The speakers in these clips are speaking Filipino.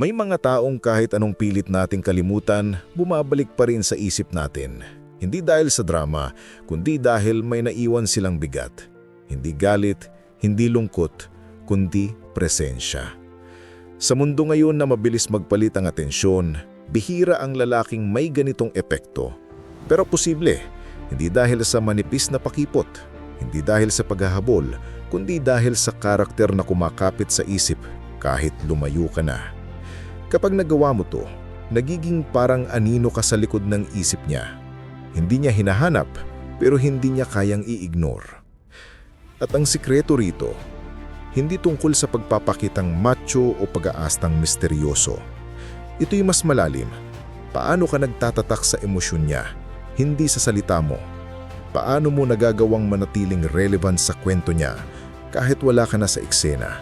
May mga taong kahit anong pilit nating kalimutan, bumabalik pa rin sa isip natin. Hindi dahil sa drama, kundi dahil may naiwan silang bigat. Hindi galit, hindi lungkot, kundi presensya. Sa mundo ngayon na mabilis magpalit ang atensyon, bihira ang lalaking may ganitong epekto. Pero posible, hindi dahil sa manipis na pakipot, hindi dahil sa paghahabol, kundi dahil sa karakter na kumakapit sa isip kahit lumayo ka na. Kapag nagawa mo to, nagiging parang anino ka sa likod ng isip niya. Hindi niya hinahanap, pero hindi niya kayang i-ignore. At ang sikreto rito, hindi tungkol sa pagpapakitang macho o pag-aastang misteryoso. Ito'y mas malalim. Paano ka nagtatatak sa emosyon niya, hindi sa salita mo? Paano mo nagagawang manatiling relevant sa kwento niya kahit wala ka na sa eksena?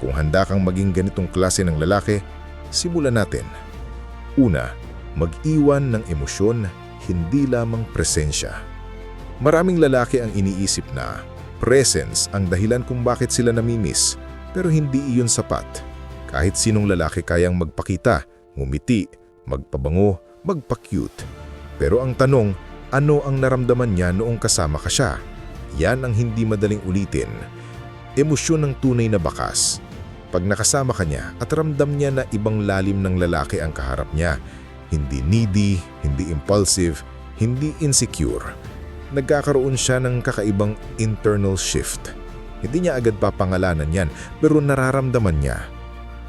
Kung handa kang maging ganitong klase ng lalaki, simulan natin. Una, mag-iwan ng emosyon, hindi lamang presensya. Maraming lalaki ang iniisip na presence ang dahilan kung bakit sila namimiss, pero hindi iyon sapat. Kahit sinong lalaki kayang magpakita, ngumiti, magpabango, magpa-cute. Pero ang tanong, ano ang naramdaman niya noong kasama ka siya? Yan ang hindi madaling ulitin. Emosyon ng tunay na bakas. Pag nakasama ka niya at ramdam niya na ibang lalim ng lalaki ang kaharap niya, hindi needy, hindi impulsive, hindi insecure, nagkakaroon siya ng kakaibang internal shift. Hindi niya agad papangalanan yan, pero nararamdaman niya.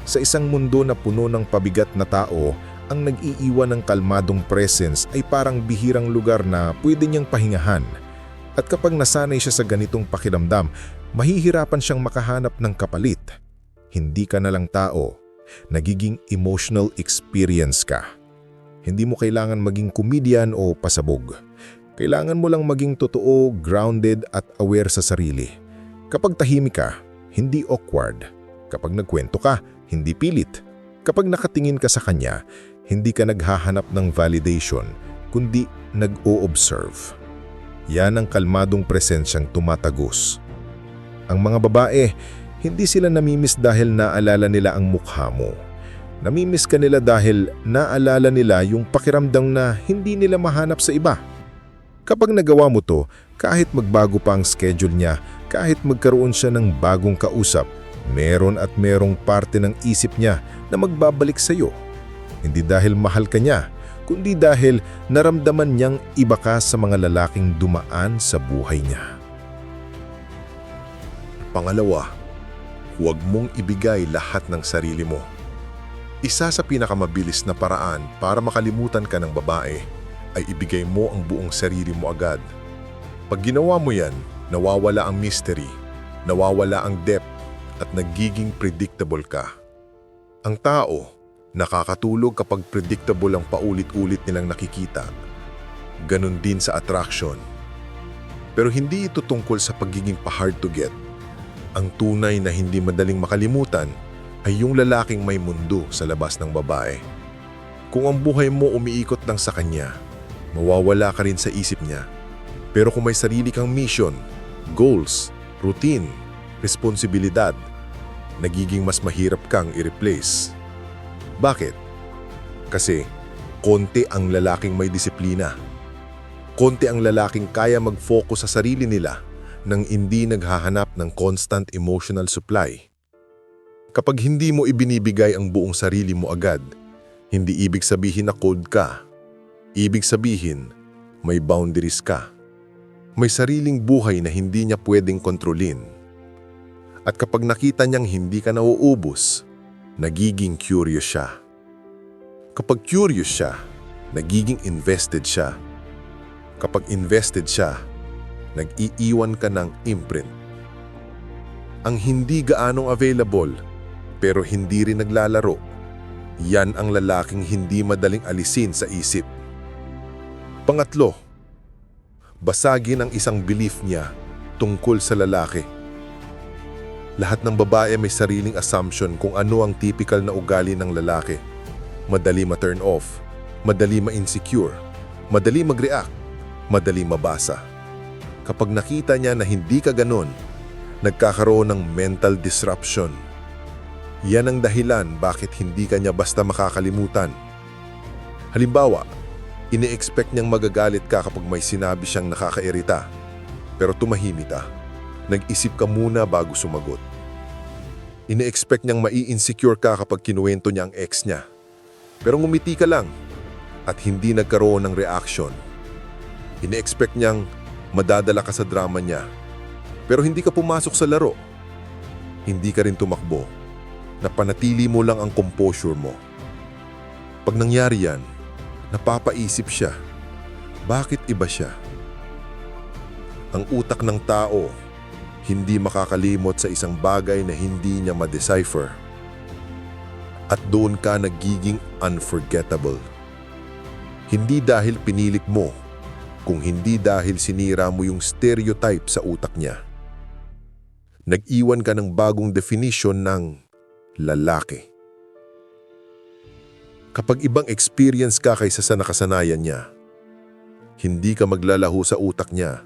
Sa isang mundo na puno ng pabigat na tao, ang nag-iiwan ng kalmadong presence ay parang bihirang lugar na pwede niyang pahingahan. At kapag nasanay siya sa ganitong pakiramdam, mahihirapan siyang makahanap ng kapalit. Hindi ka na lang tao, nagiging emotional experience ka. Hindi mo kailangan maging comedian o pasabog. Kailangan mo lang maging totoo, grounded at aware sa sarili. Kapag tahimik ka, hindi awkward. Kapag nagkwento ka, hindi pilit. Kapag nakatingin ka sa kanya, hindi ka naghahanap ng validation, kundi nag-o-observe. Yan ang kalmadong presensyang tumatagos. Ang mga babae, hindi sila namimiss dahil naalala nila ang mukha mo. Namimiss ka nila dahil naalala nila yung pakiramdam na hindi nila mahanap sa iba. Kapag nagawa mo to, kahit magbago pa ang schedule niya, kahit magkaroon siya ng bagong kausap, meron at merong parte ng isip niya na magbabalik sa iyo. Hindi dahil mahal ka niya, kundi dahil naramdaman niyang iba ka sa mga lalaking dumaan sa buhay niya. Pangalawa, huwag mong ibigay lahat ng sarili mo. Isa sa pinakamabilis na paraan para makalimutan ka ng babae ay ibigay mo ang buong sarili mo agad. Pag ginawa mo yan, nawawala ang mystery, nawawala ang depth at nagiging predictable ka. Ang tao, nakakatulog kapag predictable ang paulit-ulit nilang nakikita. Ganon din sa attraction. Pero hindi ito tungkol sa pagiging pa-hard to get. Ang tunay na hindi madaling makalimutan ay yung lalaking may mundo sa labas ng babae. Kung ang buhay mo umiikot lang sa kanya, mawawala ka rin sa isip niya. Pero kung may sarili kang mission, goals, routine, responsibilidad, nagiging mas mahirap kang i-replace. Bakit? Kasi konti ang lalaking may disiplina. Konti ang lalaking kaya mag-focus sa sarili nila nang hindi naghahanap ng constant emotional supply. Kapag hindi mo ibinibigay ang buong sarili mo agad, hindi ibig sabihin na cold ka. Ibig sabihin, may boundaries ka. May sariling buhay na hindi niya pwedeng kontrolin. At kapag nakita niyang hindi ka nauubos, nagiging curious siya. Kapag curious siya, nagiging invested siya. Kapag invested siya, nag-iiwan ka ng imprint. Ang hindi gaanong available, pero hindi rin naglalaro, yan ang lalaking hindi madaling alisin sa isip. Pangatlo, basagin ang isang belief niya tungkol sa lalaki. Lahat ng babae may sariling assumption kung ano ang typical na ugali ng lalaki. Madali ma-turn off, madali ma-insecure, madali mag-react, madali mabasa. Kapag nakita niya na hindi ka ganon, nagkakaroon ng mental disruption. Yan ang dahilan bakit hindi kanya basta makakalimutan. Halimbawa, ini-expect niyang magagalit ka kapag may sinabi siyang nakakairita. Pero tumahimik ka. Nag-isip ka muna bago sumagot. Ini-expect niyang mai-insecure ka kapag kinuwento niya ang ex niya. Pero ngumiti ka lang at hindi nagkaroon ng reaction. Ini-expect niyang madadala ka sa drama niya. Pero hindi ka pumasok sa laro. Hindi ka rin tumakbo. Napanatili mo lang ang composure mo. Pag nangyari yan, napapaisip siya. Bakit iba siya? Ang utak ng tao hindi makakalimot sa isang bagay na hindi niya ma-decipher. At doon ka nagiging unforgettable. Hindi dahil pinilit mo, kung hindi dahil sinira mo yung stereotype sa utak niya. Nag-iwan ka ng bagong definition ng lalaki. Kapag ibang experience ka kaysa sa nakasanayan niya, hindi ka maglalaho sa utak niya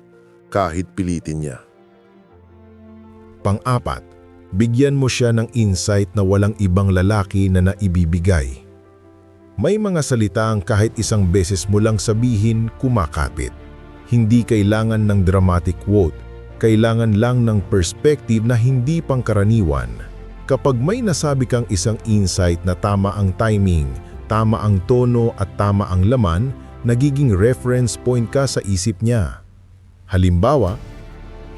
kahit pilitin niya. Pang-apat, bigyan mo siya ng insight na walang ibang lalaki na naibibigay. May mga salitang kahit isang beses mo lang sabihin, kumakapit. Hindi kailangan ng dramatic quote, kailangan lang ng perspective na hindi pangkaraniwan. Kapag may nasabi kang isang insight na tama ang timing, tama ang tono at tama ang laman, nagiging reference point ka sa isip niya. Halimbawa,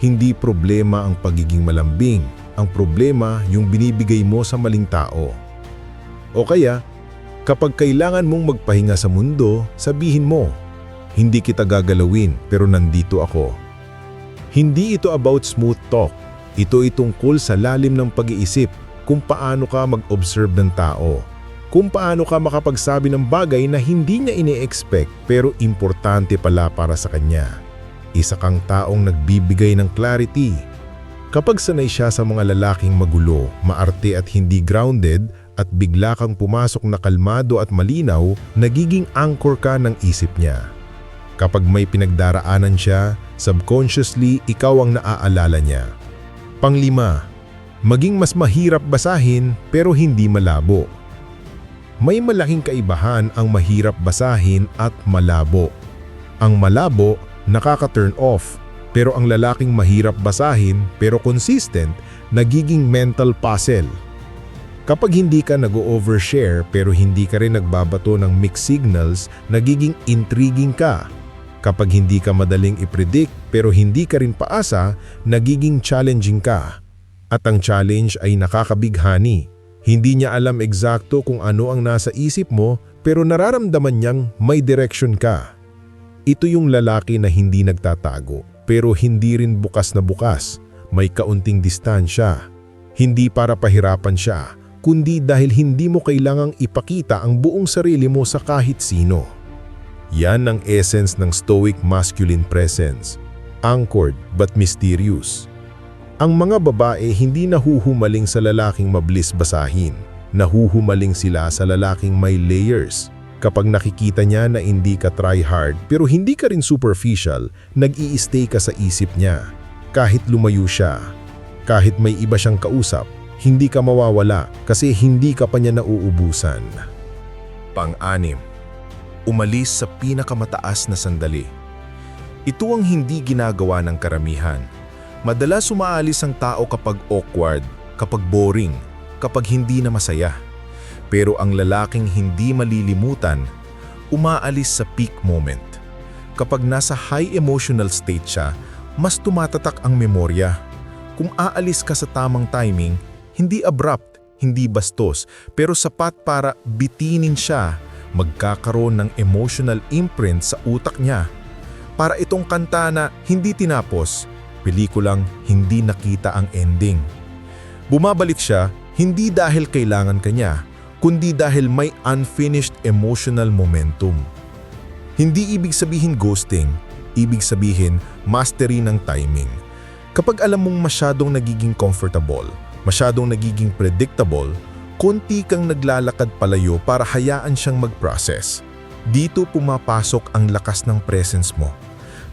hindi problema ang pagiging malambing, ang problema yung binibigay mo sa maling tao. O kaya, kapag kailangan mong magpahinga sa mundo, sabihin mo, hindi kita gagalawin pero nandito ako. Hindi ito about smooth talk. Ito itungkol sa lalim ng pag-iisip kung paano ka mag-observe ng tao. Kung paano ka makapagsabi ng bagay na hindi niya ini-expect pero importante pala para sa kanya. Isa kang taong nagbibigay ng clarity. Kapag sanay siya sa mga lalaking magulo, maarte at hindi grounded at bigla kang pumasok na kalmado at malinaw, nagiging anchor ka ng isip niya. Kapag may pinagdaraanan siya, subconsciously ikaw ang naaalala niya. Panglima, maging mas mahirap basahin pero hindi malabo. May malaking kaibahan ang mahirap basahin at malabo. Ang malabo, nakaka-turn off, pero ang lalaking mahirap basahin pero consistent, nagiging mental puzzle. Kapag hindi ka nag-overshare pero hindi ka rin nagbabato ng mixed signals, nagiging intriguing ka. Kapag hindi ka madaling ipredict pero hindi ka rin paasa, nagiging challenging ka. At ang challenge ay nakakabighani. Hindi niya alam eksakto kung ano ang nasa isip mo pero nararamdaman niyang may direction ka. Ito yung lalaki na hindi nagtatago pero hindi rin bukas na bukas. May kaunting distansya. Hindi para pahirapan siya, kundi dahil hindi mo kailangang ipakita ang buong sarili mo sa kahit sino. Yan ang essence ng stoic masculine presence. Anchored but mysterious. Ang mga babae hindi nahuhumaling sa lalaking mabilis basahin. Nahuhumaling sila sa lalaking may layers. Kapag nakikita niya na hindi ka try hard pero hindi ka rin superficial, nag stay ka sa isip niya. Kahit lumayo siya, kahit may iba siyang kausap, hindi ka mawawala kasi hindi ka pa niya nauubusan. Pang-anim, umalis sa pinakamataas na sandali. Ito ang hindi ginagawa ng karamihan. Madalas umaalis ang tao kapag awkward, kapag boring, kapag hindi na masaya. Pero ang lalaking hindi malilimutan, umaalis sa peak moment. Kapag nasa high emotional state siya, mas tumatatak ang memorya. Kung aalis ka sa tamang timing, hindi abrupt, hindi bastos, pero sapat para bitinin siya, magkakaroon ng emotional imprint sa utak niya. Para itong kanta na hindi tinapos, pelikulang hindi nakita ang ending. Bumabalik siya hindi dahil kailangan kanya, kundi dahil may unfinished emotional momentum. Hindi ibig sabihin ghosting, ibig sabihin mastery ng timing. Kapag alam mong masyadong nagiging comfortable, masyadong nagiging predictable, konti kang naglalakad palayo para hayaan siyang mag-process. Dito pumapasok ang lakas ng presence mo.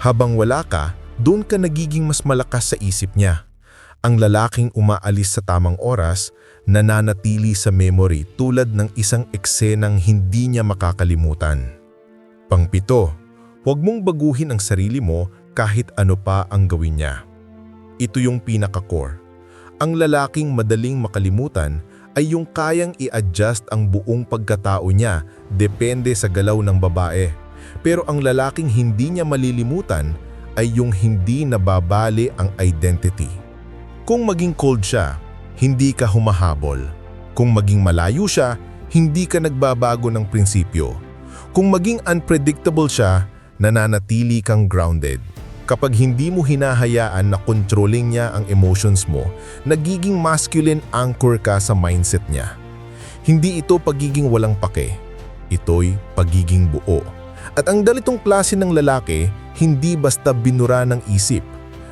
Habang wala ka, doon ka nagiging mas malakas sa isip niya. Ang lalaking umaalis sa tamang oras, nananatili sa memory tulad ng isang eksenang hindi niya makakalimutan. Pangpito, huwag mong baguhin ang sarili mo kahit ano pa ang gawin niya. Ito yung pinaka-core. Ang lalaking madaling makalimutan ay yung kayang i-adjust ang buong pagkatao niya depende sa galaw ng babae. Pero ang lalaking hindi niya malilimutan ay yung hindi nababali ang identity. Kung maging cold siya, hindi ka humahabol. Kung maging malayo siya, hindi ka nagbabago ng prinsipyo. Kung maging unpredictable siya, nananatili kang grounded. Kapag hindi mo hinahayaan na controlling niya ang emotions mo, nagiging masculine anchor ka sa mindset niya. Hindi ito pagiging walang pake. Ito'y pagiging buo. At ang dalitong klase ng lalaki, hindi basta binura ng isip.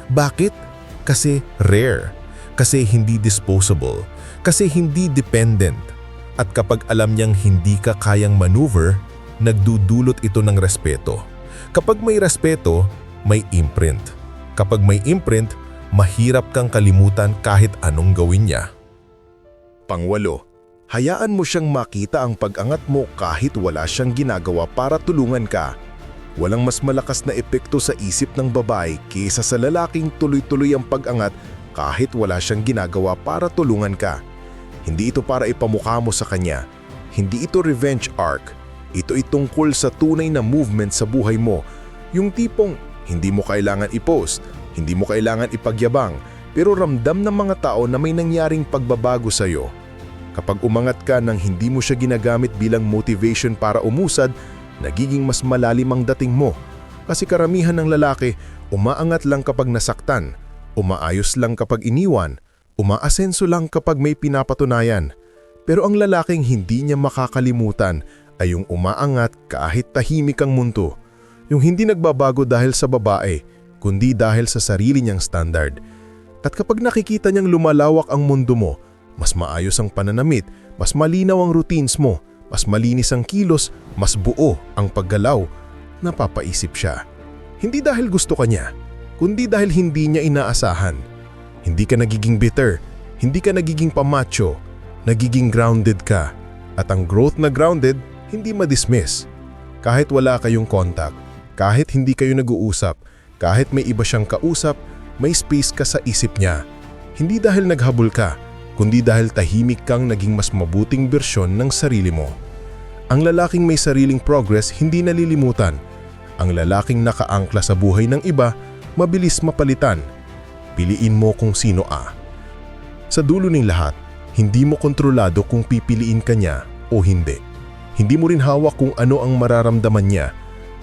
Bakit? Kasi rare. Kasi hindi disposable. Kasi hindi dependent. At kapag alam niyang hindi ka kayang maneuver, nagdudulot ito ng respeto. Kapag may respeto, may imprint. Kapag may imprint, mahirap kang kalimutan kahit anong gawin niya. Pangwalo, hayaan mo siyang makita ang pag-angat mo kahit wala siyang ginagawa para tulungan ka. Walang mas malakas na epekto sa isip ng babae kaysa sa lalaking tuloy-tuloy ang pag-angat kahit wala siyang ginagawa para tulungan ka. Hindi ito para ipamukha mo sa kanya. Hindi ito revenge arc. Ito itungkol sa tunay na movement sa buhay mo. Yung tipong hindi mo kailangan i-post, hindi mo kailangan ipagyabang, pero ramdam ng mga tao na may nangyaring pagbabago sa iyo. Kapag umangat ka nang hindi mo siya ginagamit bilang motivation para umusad, nagiging mas malalim ang dating mo. Kasi karamihan ng lalaki, umaangat lang kapag nasaktan, umaayos lang kapag iniwan, umaasenso lang kapag may pinapatunayan. Pero ang lalaking hindi niya makakalimutan ay yung umaangat kahit tahimik ang mundo. Yung hindi nagbabago dahil sa babae, kundi dahil sa sarili niyang standard. At kapag nakikita niyang lumalawak ang mundo mo, mas maayos ang pananamit, mas malinaw ang routines mo, mas malinis ang kilos, mas buo ang paggalaw, napapaisip siya. Hindi dahil gusto ka niya, kundi dahil hindi niya inaasahan. Hindi ka nagiging bitter, hindi ka nagiging pamacho, nagiging grounded ka. At ang growth na grounded, hindi madismiss. Kahit wala kayong contact, kahit hindi kayo nag-uusap, kahit may iba siyang kausap, may space ka sa isip niya. Hindi dahil naghabol ka, kundi dahil tahimik kang naging mas mabuting bersyon ng sarili mo. Ang lalaking may sariling progress hindi nalilimutan. Ang lalaking nakaangkla sa buhay ng iba, mabilis mapalitan. Piliin mo kung sino a. Sa dulo ng lahat, hindi mo kontrolado kung pipiliin ka niya o hindi. Hindi mo rin hawak kung ano ang mararamdaman niya,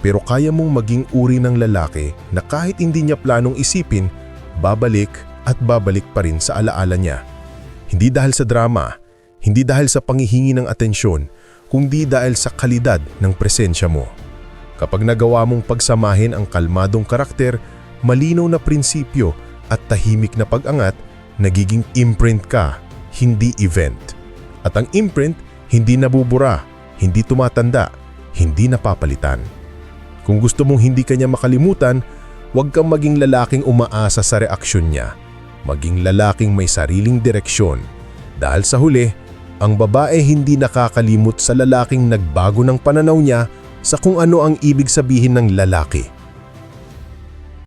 pero kaya mong maging uri ng lalaki na kahit hindi niya planong isipin, babalik at babalik pa rin sa alaala niya. Hindi dahil sa drama, hindi dahil sa pangihingi ng atensyon, kundi dahil sa kalidad ng presensya mo. Kapag nagawa mong pagsamahin ang kalmadong karakter, malinaw na prinsipyo at tahimik na pag-angat, nagiging imprint ka, hindi event. At ang imprint, hindi nabubura, hindi tumatanda, hindi napapalitan. Kung gusto mong hindi kanya makalimutan, huwag kang maging lalaking umaasa sa reaksyon niya. Maging lalaking may sariling direksyon. Dahil sa huli, ang babae hindi nakakalimot sa lalaking nagbago ng pananaw niya sa kung ano ang ibig sabihin ng lalaki.